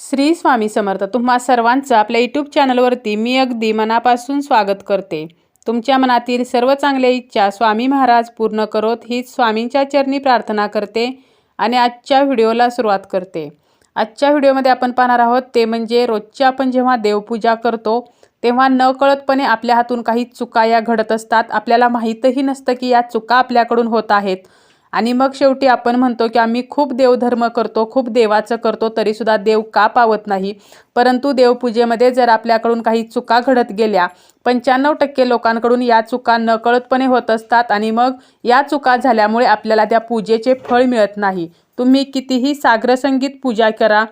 श्री स्वामी समर्थ तुम्हा सर्वांचं आपल्या यूट्यूब चॅनलवरती मी अगदी मनापासून स्वागत करते. तुमच्या मनातील सर्व चांगल्या इच्छा स्वामी महाराज पूर्ण करोत हीच स्वामींच्या चरणी प्रार्थना करते आणि आजच्या व्हिडिओला सुरुवात करते. आजच्या व्हिडिओमध्ये आपण पाहणार आहोत ते म्हणजे रोजची आपण जेव्हा देवपूजा करतो तेव्हा नकळतपणे आपल्या हातून काही चुका या घडत असतात. आपल्याला माहीतही नसतं की या चुका आपल्याकडून होत आहेत. आणि मग शेवटी आपण म्हणतो की आम्ही खूप देवधर्म करतो खूप देवाचं करतो तरीसुद्धा देव का पावत नाही? परंतु देवपूजेमध्ये जर आपल्याकडून काही चुका घडत गेल्या पंच्याण्णव टक्के लोकांकडून या चुका नकळतपणे होत असतात आणि मग या चुका झाल्यामुळे आपल्याला त्या पूजेचे फळ मिळत नाही. तुम्ही कितीही सागरसंगीत पूजा करा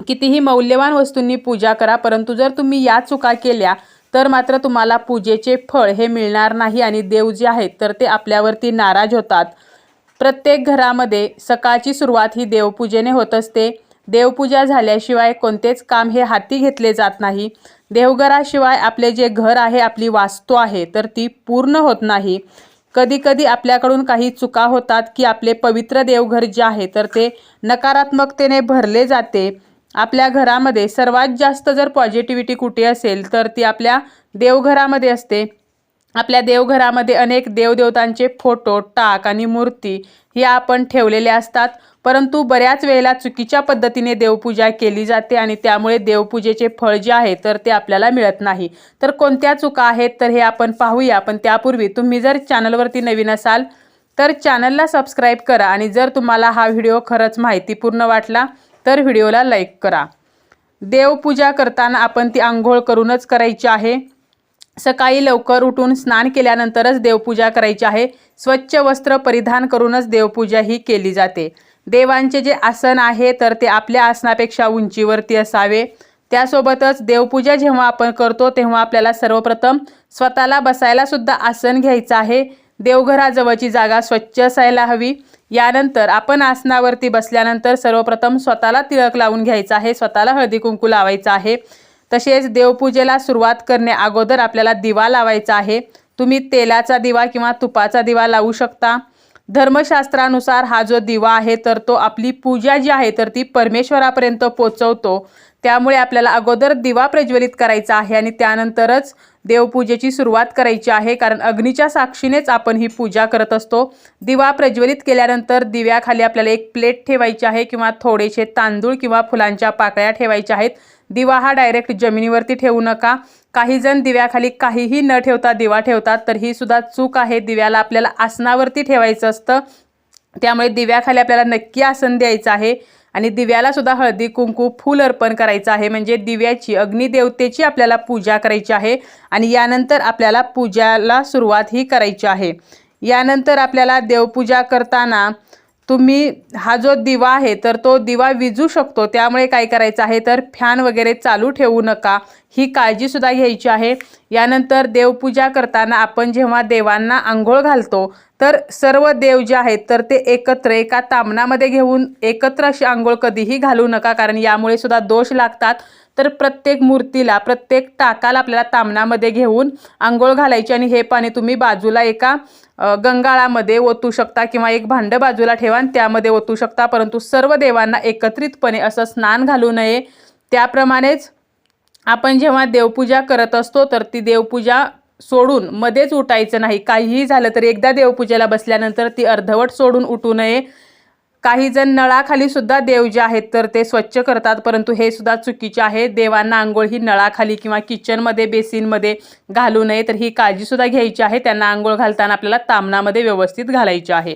कितीही मौल्यवान वस्तूंनी पूजा करा परंतु जर तुम्ही या चुका केल्या तर मात्र तुम्हाला पूजेचे फळ हे मिळणार नाही आणि देव जे आहेत तर ते आपल्यावरती नाराज होतात. प्रत्येक घरामध्ये सकाळची सुरुवात ही देवपूजेने होत असते. देवपूजा झाल्याशिवाय कोणतेच काम हे हाती घेतले जात नाही. देवघराशिवाय आपले जे घर आहे आपली वास्तू आहे तर ती पूर्ण होत नाही. कधीकधी आपल्याकडून काही चुका होतात की आपले पवित्र देवघर जे आहे तर ते नकारात्मकतेने भरले जाते. आपल्या घरामध्ये सर्वात जास्त जर पॉझिटिव्हिटी कुठे असेल तर ती आपल्या देवघरामध्ये असते. आपल्या देवघरामध्ये अनेक देवदेवतांचे फोटो टाक आणि मूर्ती हे आपण ठेवलेले असतात. परंतु बऱ्याच वेळेला चुकीच्या पद्धतीने देवपूजा केली जाते आणि त्यामुळे देवपूजेचे फळ जे आहे तर ते आपल्याला मिळत नाही. तर कोणत्या चुका आहेत तर हे आपण पाहूया. पण त्यापूर्वी तुम्ही जर चॅनलवरती नवीन असाल तर चॅनलला सबस्क्राईब करा आणि जर तुम्हाला हा व्हिडिओ खरंच माहितीपूर्ण वाटला तर व्हिडिओला लाईक करा. देवपूजा करताना आपण ती आंघोळ करूनच करायची आहे. सकाळी लवकर उठून स्नान केल्यानंतरच देवपूजा करायची आहे. स्वच्छ वस्त्र परिधान करूनच देवपूजा ही केली जाते. देवांचे जे आसन आहे तर ते आपल्या आसनापेक्षा उंचीवरती असावे. त्यासोबतच देवपूजा जेव्हा आपण करतो तेव्हा आपल्याला सर्वप्रथम स्वतःला बसायलासुद्धा आसन घ्यायचं आहे. देवघराजवळची जागा स्वच्छ असायला हवी. यानंतर आपण आसनावरती बसल्यानंतर सर्वप्रथम स्वतःला तिळक लावून घ्यायचं आहे. स्वतःला हळदी कुंकू लावायचं आहे. तसेच देवपूजेला सुरुवात करणे अगोदर आपल्याला दिवा लावायचा आहे. तुम्ही तेलाचा दिवा किंवा तुपाचा दिवा लावू शकता. धर्मशास्त्रानुसार हा जो दिवा आहे तर तो आपली पूजा जी आहे तर ती परमेश्वरापर्यंत पोचवतो त्यामुळे आपल्याला अगोदर दिवा प्रज्वलित करायचा आहे आणि त्यानंतरच देवपूजेची सुरुवात करायची आहे कारण अग्नीच्या साक्षीनेच आपण ही पूजा करत असतो. दिवा प्रज्वलित केल्यानंतर दिव्याखाली आपल्याला एक प्लेट ठेवायची आहे किंवा थोडेसे तांदूळ किंवा फुलांच्या पाकळ्या ठेवायच्या आहेत. दिवा हा डायरेक्ट जमिनीवरती ठेवू नका. काही जण दिव्याखाली काहीही न ठेवता दिवा ठेवतात तर ही सुद्धा चूक आहे. दिव्याला आपल्याला आसनावरती ठेवायचं असतं. त्यामुळे दिव्याखाली आपल्याला नक्की आसन द्यायचं आहे. आणि दिव्याला सुद्धा हळदी कुंकू फूल अर्पण करायचं आहे. म्हणजे दिव्याची अग्निदेवतेची आपल्याला पूजा करायची आहे. आणि यानंतर आपल्याला पूजाला सुरुवात ही करायची आहे. यानंतर आपल्याला देवपूजा करताना तुम्ही हा जो दिवा आहे तर तो दिवा विजू शकतो. त्यामुळे काय करायचं आहे? तर फॅन वगैरे चालू ठेवू नका. ही काळजीसुद्धा घ्यायची आहे. यानंतर देवपूजा करताना आपण जेव्हा देवांना आंघोळ घालतो तर सर्व देव जे आहेत तर ते एकत्र एका तामणामध्ये घेऊन एकत्र अशी आंघोळ कधीही घालू नका कारण यामुळे सुद्धा दोष लागतात. तर प्रत्येक मूर्तीला प्रत्येक टाकाला आपल्याला तामणामध्ये घेऊन आंघोळ घालायची आणि हे पाणी तुम्ही बाजूला एका गंगाळामध्ये ओतू शकता किंवा एक भांडं बाजूला ठेवा आणि त्यामध्ये ओतू शकता परंतु सर्व देवांना एकत्रितपणे असं स्नान घालू नये. त्याप्रमाणेच आपण जेव्हा देवपूजा करत असतो तर ती देवपूजा सोडून मध्येच उठायचं नाही. काहीही झालं तर एकदा देवपूजेला बसल्यानंतर ती अर्धवट सोडून उठू नये. काही जण नळाखाली सुद्धा देव जे आहेत तर ते स्वच्छ करतात परंतु हे सुद्धा चुकीचे आहे. देवांना आंघोळ ही नळाखाली किंवा किचनमध्ये बेसिनमध्ये घालू नये तर ही काळजीसुद्धा घ्यायची आहे. त्यांना आंघोळ घालताना आपल्याला तामणामध्ये व्यवस्थित घालायची आहे.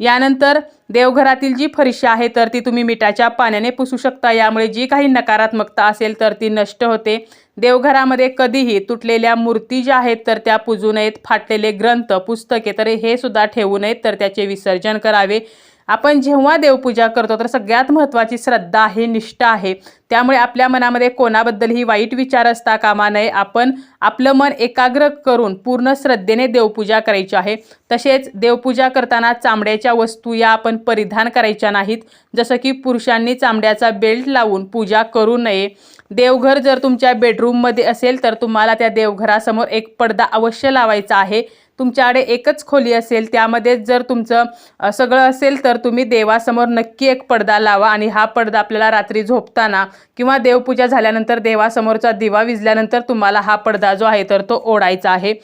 यानंतर देवघरातील जी फरशी आहे तर ती तुम्ही मिठाच्या पाण्याने पुसू शकता. यामुळे जी काही नकारात्मकता असेल तर ती नष्ट होते. देवघरामध्ये कधीही तुटलेल्या मूर्ती ज्या आहेत तर त्या पुजू नयेत. फाटलेले ग्रंथ पुस्तके तर हे सुद्धा ठेवू नयेत तर त्याचे विसर्जन करावे. आपण जेव्हा देवपूजा करतो तर सगळ्यात महत्त्वाची श्रद्धा आहे निष्ठा आहे. त्यामुळे आपल्या मनामध्ये कोणाबद्दलही वाईट विचार असता कामा नये. आपण आपलं मन एकाग्र करून पूर्ण श्रद्धेने देवपूजा करायची आहे. तसेच देवपूजा करताना चांबड्याच्या वस्तू या आपण परिधान करायच्या नाहीत. जसं की पुरुषांनी चांबड्याचा बेल्ट लावून पूजा करू नये. देवघर जर तुमच्या बेडरूममध्ये असेल तर तुम्हाला त्या देवघरासमोर एक पडदा अवश्य लावायचा आहे. तुमच्याकडे एकच खोली असेल त्यामध्येच जर तुमचं सगळं असेल तर तुम्ही देवासमोर नक्की एक पडदा लावा आणि हा पडदा आपल्याला रात्री झोपताना किंवा देवपूजा झाल्यानंतर देवासमोरचा दिवा विजल्यानंतर तुम्हाला हा पडदा जो आहे तर तो ओढायचा आहे.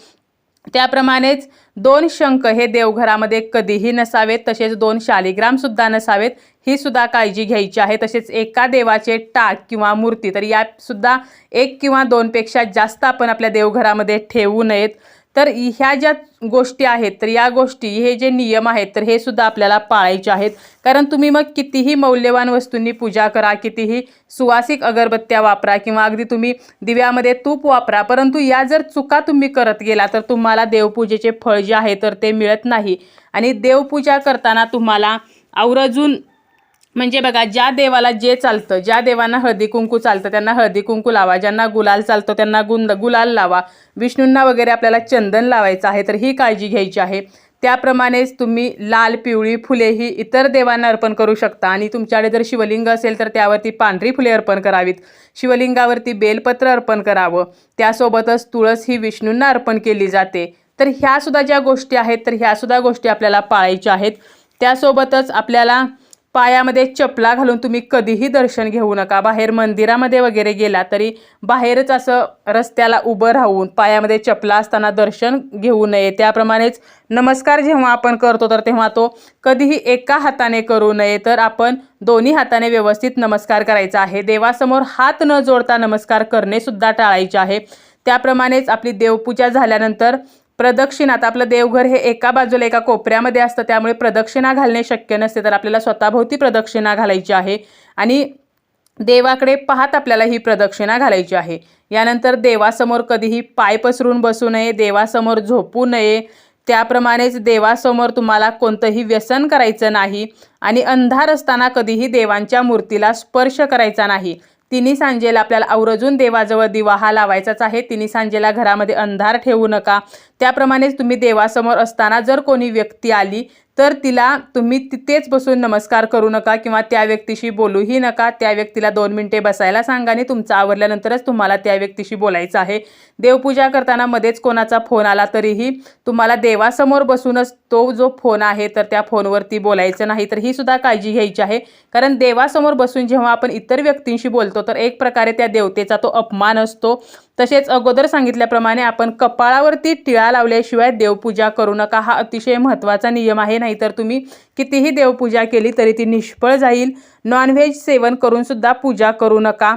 त्याप्रमाणेच दोन शंख हे देवघरामध्ये कधीही नसावेत तसेच दोन शालिग्रामसुद्धा नसावेत ही सुद्धा काळजी घ्यायची आहे. तसेच एका देवाचे टाक किंवा मूर्ती तर यासुद्धा एक किंवा दोनपेक्षा जास्त आपण आपल्या देवघरामध्ये ठेवू नयेत. तर ह्या ज्या गोष्टी आहेत तर या गोष्टी हे जे नियम आहेत तर हे सुद्धा आपल्याला पाळायचे आहेत. कारण तुम्ही मग कितीही मौल्यवान वस्तूंनी पूजा करा कितीही सुवासिक अगरबत्त्या वापरा किंवा अगदी तुम्ही दिव्यामध्ये तूप वापरा परंतु या जर चुका तुम्ही करत गेला तर तुम्हाला देवपूजेचे फळ जे आहे तर ते मिळत नाही. आणि देवपूजा करताना तुम्हाला आवर्जून म्हणजे बघा ज्या देवाला जे चालतं ज्या देवांना हळदी कुंकू चालतं त्यांना हळदी कुंकू लावा. ज्यांना गुलाल चालतो त्यांना गुंद गुलाल लावा. विष्णूंना वगैरे आपल्याला चंदन लावायचं आहे तर ही काळजी घ्यायची आहे. त्याप्रमाणेच तुम्ही लाल पिवळी फुले ही इतर देवांना अर्पण करू शकता. आणि तुमच्याकडे जर शिवलिंग असेल तर त्यावरती पांढरी फुले अर्पण करावीत. शिवलिंगावरती बेलपत्र अर्पण करावं. त्यासोबतच तुळस ही विष्णूंना अर्पण केली जाते. तर ह्या सुद्धा ज्या गोष्टी आहेत तर ह्यासुद्धा गोष्टी आपल्याला पाळायच्या आहेत. त्यासोबतच आपल्याला पायामध्ये चपला घालून तुम्ही कधीही दर्शन घेऊ नका. बाहेर मंदिरामध्ये वगैरे गेला तरी बाहेरच असं रस्त्याला उभं राहून पायामध्ये चपला असताना दर्शन घेऊ नये. त्याप्रमाणेच नमस्कार जेव्हा आपण करतो तर तेव्हा तो कधीही एका हाताने करू नये. तर आपण दोन्ही हाताने व्यवस्थित नमस्कार करायचा आहे. देवासमोर हात न जोडता नमस्कार करणे सुद्धा टाळायचे आहे. त्याप्रमाणेच आपली देवपूजा झाल्यानंतर प्रदक्षिणा आता आपलं देवघर हे एका बाजूला एका कोपऱ्यामध्ये असतं. त्यामुळे प्रदक्षिणा घालणे शक्य नसते. तर आपल्याला स्वतःभोवती प्रदक्षिणा घालायची आहे. आणि देवाकडे पाहत आपल्याला ही प्रदक्षिणा घालायची आहे. यानंतर देवासमोर कधीही पाय पसरून बसू नये देवासमोर झोपू नये. त्याप्रमाणेच देवासमोर तुम्हाला कोणतंही व्यसन करायचं नाही. आणि अंधार असताना कधीही देवांच्या मूर्तीला स्पर्श करायचा नाही. तिन्ही सांजेला आपल्याला आवर्जून देवाजवळ दिवा हा लावायचाच आहे. तिन्ही सांजेला घरामध्ये अंधार ठेवू नका. त्याप्रमाणेच तुम्ही देवासमोर असताना जर कोणी व्यक्ती आली तर तिला तुम्ही तिथेच बसून नमस्कार करू नका किंवा त्या व्यक्तीशी बोलूही नका. त्या व्यक्तीला दोन मिनिटे बसायला सांगा आणि तुमचं आवरल्यानंतरच तुम्हाला त्या व्यक्तीशी बोलायचं आहे. देवपूजा करताना मध्येच कोणाचा फोन आला तरीही तुम्हाला देवासमोर बसूनच तो जो फोन आहे तर त्या फोनवरती बोलायचं नाही. तर ही सुद्धा काळजी घ्यायची आहे. कारण देवासमोर बसून जेव्हा आपण इतर व्यक्तींशी बोलतो तर एक प्रकारे त्या देवतेचा तो अपमान असतो. तसेच अगोदर सांगितल्याप्रमाणे आपण कपाळावरती टिळा लावल्याशिवाय देवपूजा करू नका. हा अतिशय महत्त्वाचा नियम आहे. नाहीतर तुम्ही कितीही देवपूजा केली तरी ती निष्फळ जाईल. नॉनव्हेज सेवन करूनसुद्धा पूजा करू नका.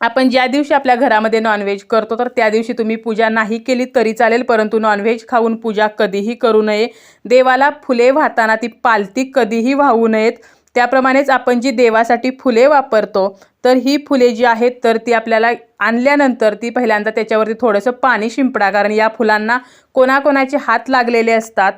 आपण ज्या दिवशी आपल्या घरामध्ये नॉनव्हेज करतो तर त्या दिवशी तुम्ही पूजा नाही केली तरी चालेल. परंतु नॉनव्हेज खाऊन पूजा कधीही करू नये. देवाला फुले वाहताना ती पालती कधीही वाहू नयेत. त्याप्रमाणेच आपण जी देवासाठी फुले वापरतो तर ही फुले जी आहेत तर ती आपल्याला आणल्यानंतर ती पहिल्यांदा त्याच्यावरती थोडंसं पाणी शिंपडा. कारण या फुलांना कोणाकोणाचे हात लागलेले असतात.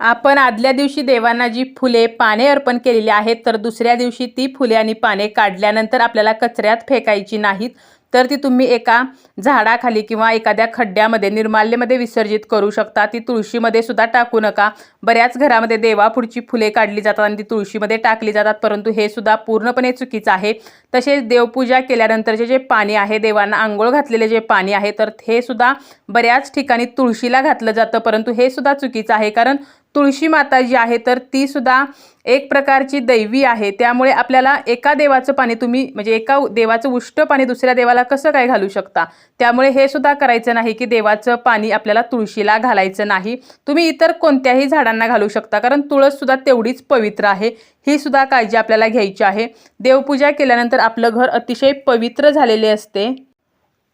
आपण आदल्या दिवशी देवांना जी फुले पाने अर्पण केलेली आहेत तर दुसऱ्या दिवशी ती फुले आणि पाने काढल्यानंतर आपल्याला कचऱ्यात फेकायची नाहीत. तर ती तुम्ही एका झाडाखाली किंवा एखाद्या खड्ड्यामध्ये निर्माल्यमध्ये विसर्जित करू शकता. ती तुळशीमध्ये सुद्धा टाकू नका. बऱ्याच घरामध्ये देवापुढची फुले काढली जातात आणि ती तुळशीमध्ये टाकली जातात परंतु हे सुद्धा पूर्णपणे चुकीचं आहे. तसेच देवपूजा केल्यानंतरचे जे पाणी आहे देवांना आंघोळ घातलेले जे पाणी आहे तर हे सुद्धा बऱ्याच ठिकाणी तुळशीला घातलं जातं परंतु हे सुद्धा चुकीचं आहे. कारण तुळशी माता जी आहे तर ती सुद्धा एक प्रकारची दैवी आहे. त्यामुळे आपल्याला एका देवाचं पाणी तुम्ही म्हणजे एका देवाचं उष्ट पाणी दुसऱ्या देवाला कसं काय घालू शकता? त्यामुळे हे सुद्धा करायचं नाही की देवाचं पाणी आपल्याला तुळशीला घालायचं नाही. तुम्ही इतर कोणत्याही झाडांना घालू शकता कारण तुळस सुद्धा तेवढीच पवित्र आहे. ही सुद्धा काळजी आपल्याला घ्यायची आहे. देवपूजा केल्यानंतर आपलं घर अतिशय पवित्र झालेले असते.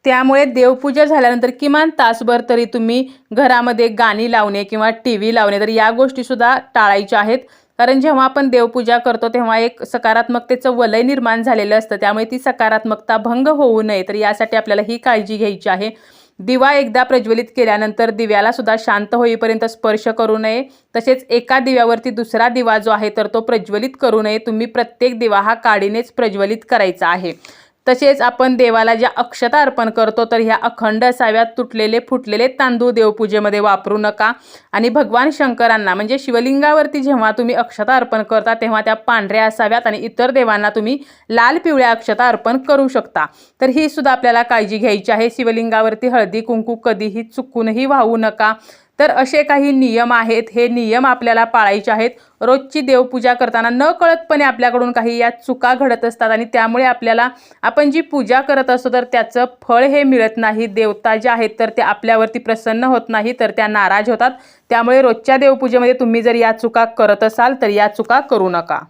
त्यामुळे देवपूजा झाल्यानंतर किमान तासभर तरी तुम्ही घरामध्ये गाणी लावणे किंवा टी व्ही लावणे तर या गोष्टीसुद्धा टाळायच्या आहेत. कारण जेव्हा आपण देवपूजा करतो तेव्हा एक सकारात्मकतेचं वलय निर्माण झालेलं असतं. त्यामुळे ती सकारात्मकता भंग होऊ नये. तर यासाठी आपल्याला ही काळजी घ्यायची आहे. दिवा एकदा प्रज्वलित केल्यानंतर दिव्याला सुद्धा शांत होईपर्यंत स्पर्श करू नये. तसेच एका दिव्यावरती दुसरा दिवा जो आहे तर तो प्रज्वलित करू नये. तुम्ही प्रत्येक दिवा हा काडीनेच प्रज्वलित करायचा आहे. तसेच आपण देवाला ज्या अक्षता अर्पण करतो तर ह्या अखंड असाव्यात तुटलेले फुटलेले तांदूळ देवपूजेमध्ये वापरू नका. आणि भगवान शंकरांना म्हणजे शिवलिंगावरती जेव्हा तुम्ही अक्षता अर्पण करता तेव्हा त्या पांढऱ्या असाव्यात आणि इतर देवांना तुम्ही लाल पिवळ्या अक्षता अर्पण करू शकता. तर ही सुद्धा आपल्याला काळजी घ्यायची आहे. शिवलिंगावरती हळदी कुंकू कधीही चुकूनही वाहू नका. तर असे काही नियम आहेत हे नियम आपल्याला पाळायचे आहेत. रोजची देवपूजा करताना न कळतपणे आपल्याकडून काही या चुका घडत असतात आणि त्यामुळे आपल्याला आपण जी पूजा करत असतो तर त्याचं फळ हे मिळत नाही. देवता ज्या आहेत तर ते आपल्यावरती प्रसन्न होत नाही तर त्या नाराज होतात. त्यामुळे रोजच्या देवपूजेमध्ये तुम्ही जर या चुका करत असाल तर या चुका करू नका.